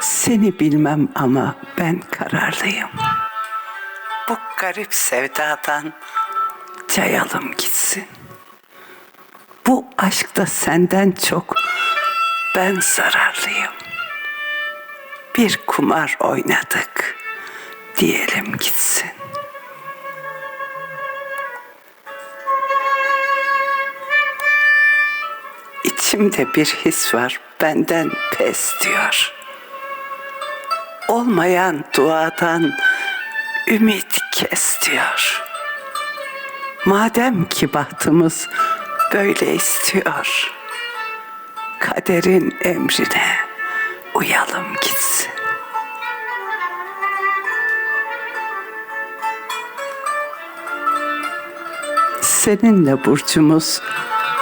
Seni bilmem ama ben kararlıyım. Bu garip sevdadan cayalım gitsin. Bu aşkta senden çok ben zararlıyım. Bir kumar oynadık diyelim gitsin. İçimde bir his var benden pes diyor. Olmayan duadan ümit kes diyor. Madem ki bahtımız böyle istiyor. Kaderin emrine uyalım gitsin. Seninle burcumuz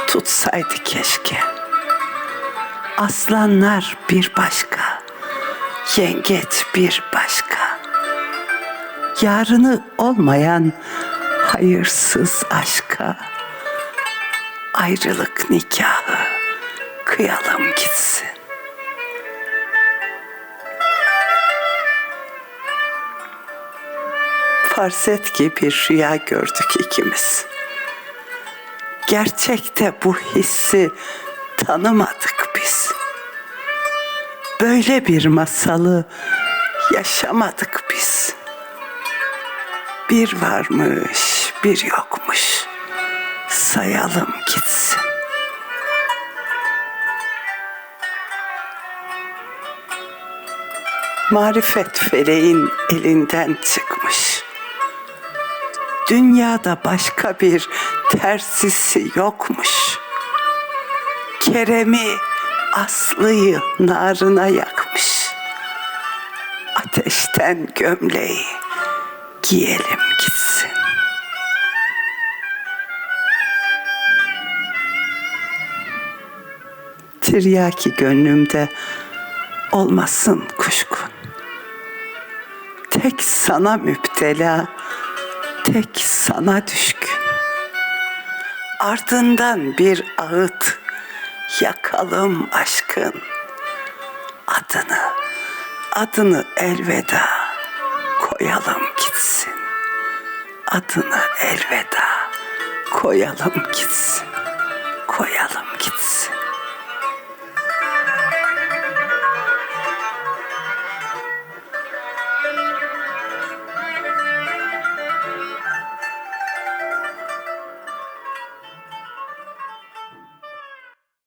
tutsaydı keşke. Aslanlar bir başka, yengeç bir başka. Yarını olmayan hayırsız aşka ayrılık nikahı kıyalım gitsin. Farz et ki bir rüya gördük ikimiz. Gerçekte bu hissi tanımadık biz. Böyle bir masalı yaşamadık biz. Bir varmış, bir yokmuş. Sayalım gitsin. Marifet feleğin elinden çıkmış. Dünyada başka bir tersisi yokmuş. Kerem'i Aslı'yı narına yakmış. Ateşten gömleği giyelim gitsin. Tiryaki gönlümde olmasın kuşkun. Tek sana müptela, tek sana düşkün. Ardından bir ağıt yakalım aşkın adını, adını elveda koyalım gitsin. Adını elveda koyalım gitsin, koyalım gitsin.